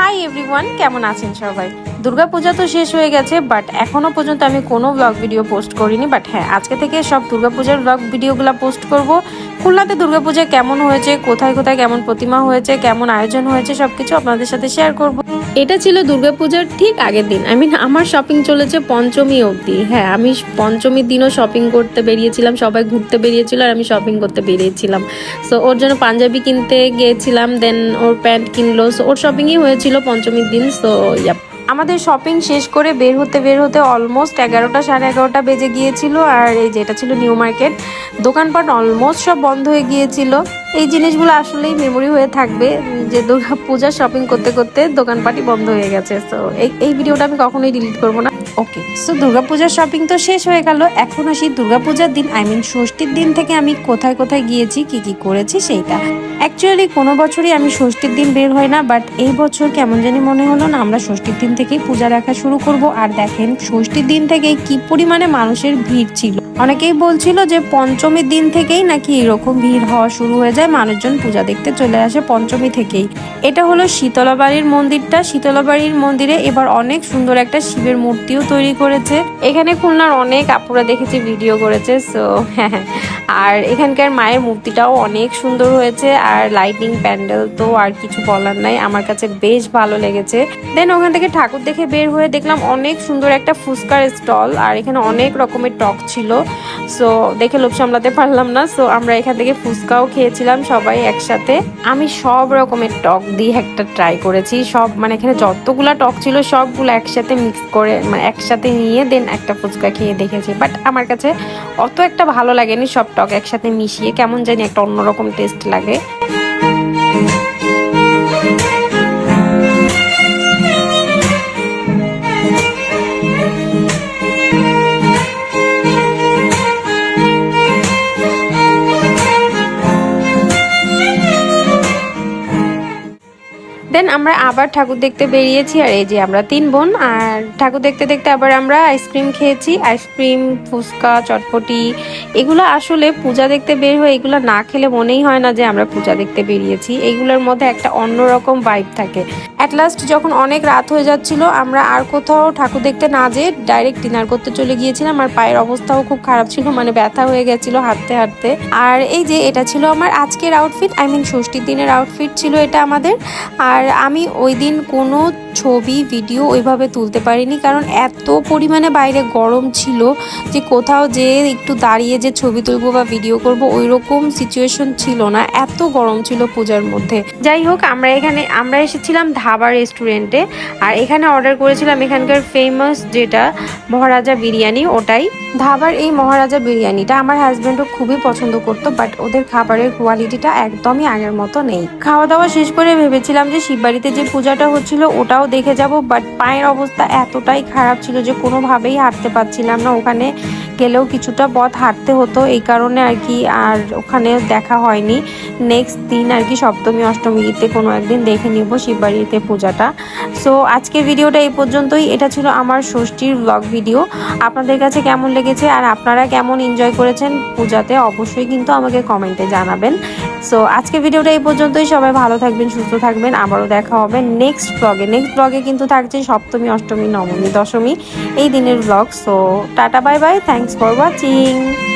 Hi everyone কেমন আছেন সবাই? দুর্গাপূজা তো শেষ হয়ে গেছে বাট এখনও পর্যন্ত আমি কোনো ব্লগ ভিডিও পোস্ট করিনি বাট হ্যাঁ আজকে থেকে সব দুর্গাপূজার ব্লগ ভিডিওগুলো পোস্ট করব। খুলনাতে দুর্গাপূজা কেমন হয়েছে, কোথায় কোথায় কেমন প্রতিমা হয়েছে, কেমন আয়োজন হয়েছে সব কিছু আপনাদের সাথে শেয়ার করব। এটা ছিল দুর্গাপূজার ঠিক আগের দিন। আই মিন আমার শপিং চলেছে পঞ্চমী অবধি। হ্যাঁ আমি পঞ্চমীর দিনও শপিং করতে বেরিয়েছিলাম, সবাই ঘুরতে বেরিয়েছিল আর আমি শপিং করতে বেরিয়েছিলাম। সো ওর জন্য পাঞ্জাবি কিনতে গিয়েছিলাম দেন ওর প্যান্ট কিনলো। সো ওর শপিংই হয়েছিল পঞ্চমীর দিন। সো ইয়াপ আমাদের শপিং শেষ করে বের হতে বের হতে অলমোস্ট এগারোটা, সাড়ে এগারোটা বেজে গিয়েছিল। আর এই যেটা ছিল নিউ মার্কেট দোকানপাট অলমোস্ট সব বন্ধ হয়ে গিয়েছিল। এই জিনিসগুলো আসলেই মেমোরি হয়ে থাকবে, যে দুর্গা পূজা শপিং করতে করতে দোকানপাটই বন্ধ হয়ে গেছে। তো এই ভিডিওটা আমি কখনোই ডিলিট করব না। ওকে সো দুর্গাপূজার শপিং তো শেষ হয়ে গেল। এখন আসি দুর্গাপূজার দিন আই মিন ষষ্ঠীর দিন থেকে আমি কোথায় কোথায় গিয়েছি, কি কি করেছি সেইটা। অ্যাকচুয়ালি কোনো বছরই আমি ষষ্ঠীর দিন বের হয় না বাট এই বছর কেমন জানি মনে হলো না, আমরা ষষ্ঠীর দিন থেকেই পূজা রাখা শুরু করব। আর দেখেন ষষ্ঠীর দিন থেকেই কি পরিমাণে মানুষের ভিড় ছিল। অনেকেই বলছিল যে পঞ্চমীর দিন থেকেই নাকি এরকম ভিড় হওয়া শুরু হয়ে যায়, মানুষজন পূজা দেখতে চলে আসে পঞ্চমী থেকেই। এটা হলো শীতলাবাড়ির মন্দিরটা। শীতলাবাড়ির মন্দিরে এবার অনেক সুন্দর একটা শিবের মূর্তিও তৈরি করেছে। এখানে খুলনার অনেক আপুরা দেখেছি, ভিডিও করেছে সো হ্যাঁ আর এখানকার মায়ের মূর্তিটাও অনেক সুন্দর হয়েছে, আর লাইটিং প্যান্ডেল তো আর কিছু বলার নাই, আমার কাছে বেশ ভালো লেগেছে। দেন ওখান থেকে ঠাকুর দেখে বের হয়ে দেখলাম অনেক সুন্দর একটা ফুচকার স্টল, আর এখানে অনেক রকমের টক ছিল। সো দেখে লোভ সামলাতে পারলাম না সো আমরা এখান থেকে ফুচকাও খেয়েছিলাম সবাই একসাথে। আমি সব রকমের টক দিয়ে একটা ট্রাই করেছি, সব মানে এখানে যতগুলা টক ছিল সবগুলো একসাথে মিক্স করে মানে একসাথে নিয়ে দেন একটা ফুচকা খেয়ে দেখেছি। বাট আমার কাছে অত একটা ভালো লাগেনি সব টক একসাথে মিশিয়ে, কেমন জানি একটা অন্যরকম টেস্ট লাগে। দেন আমরা আবার ঠাকুর দেখতে বেরিয়েছি, আর এই যে আমরা তিন বোন, আর ঠাকুর দেখতে দেখতে আবার আমরা আইসক্রিম খেয়েছি। আইসক্রিম ফুচকা, চটপটি, এগুলো আসলে পূজা দেখতে বের হয়ে এগুলো না খেলে মনেই হয় না যে আমরা পূজা দেখতে বেরিয়েছি। এগুলোর মধ্যে একটা অন্যরকম ভাইব থাকে। অ্যাট লাস্ট যখন অনেক রাত হয়ে যাচ্ছিল, আমরা আর কোথাও ঠাকুর দেখতে না যেয়ে ডাইরেক্ট ডিনার করতে চলে গিয়েছিলাম, আর পায়ের অবস্থাও খুব খারাপ ছিল মানে ব্যথা হয়ে গেছিল হাঁটতে হাঁটতে। আর এই যে এটা ছিল আমার আজকের আউটফিট আই মিন ষষ্ঠীর দিনের আউটফিট ছিল এটা আমাদের। আর আমি ওই দিন কোনো ছবি ভিডিও ওইভাবে তুলতে পারিনি কারণ এত পরিমাণে বাইরে গরম ছিল যে কোথাও যে একটু দাঁড়িয়ে যে ছবি তুলবো বা ভিডিও করব ওই রকম সিচুয়েশন ছিল না। এত গরম ছিল পূজার মধ্যে। যাই হোক, আমরা এখানে, আমরা এসেছিলাম ধাবা রেস্টুরেন্টে আর এখানে অর্ডার করেছিলাম এখানকার ফেমাস যেটা মহারাজা বিরিয়ানি, ওটাই। ধাবার এই মহারাজা বিরিয়ানিটা আমার হাজব্যান্ডও খুবই পছন্দ করতো বাট ওদের খাবারের কোয়ালিটিটা একদমই আগের মতো নেই। খাওয়া দাওয়া শেষ করে ভেবেছিলাম যে শিববাড়িতে যে পূজাটা হচ্ছিল, ওটাও দেখে যাব বাট পায়ের অবস্থা এতটাই খারাপ ছিল যে কোনোভাবেই হাঁটতে পারছিলাম না। ওখানে গেলেও কিছুটা পথ হাঁটতে হতো, এই কারণে আর কি আর ওখানে দেখা হয়নি। নেক্সট দিন আর কি সপ্তমী, অষ্টমীতে কোনো একদিন দেখে নিব শিববাড়িতে পূজাটা। সো আজকের ভিডিওটা এই পর্যন্তই। এটা ছিল আমার ষষ্ঠীর ব্লগ ভিডিও আপনাদের কাছে কেমন লেগেছে আর আপনারা কেমন এনজয় করেছেন পূজাতে অবশ্যই কিন্তু আমাকে কমেন্টে জানাবেন। সো আজকের ভিডিওটা এই পর্যন্তই। সবাই ভালো থাকবেন, সুস্থ থাকবেন। আবারও দেখা হবে নেক্সট ব্লগে নেক্সট ব্লগে কিন্তু থাকছে সপ্তমী, অষ্টমী, নবমী, দশমী এই দিনের blog so tata bye bye thanks for watching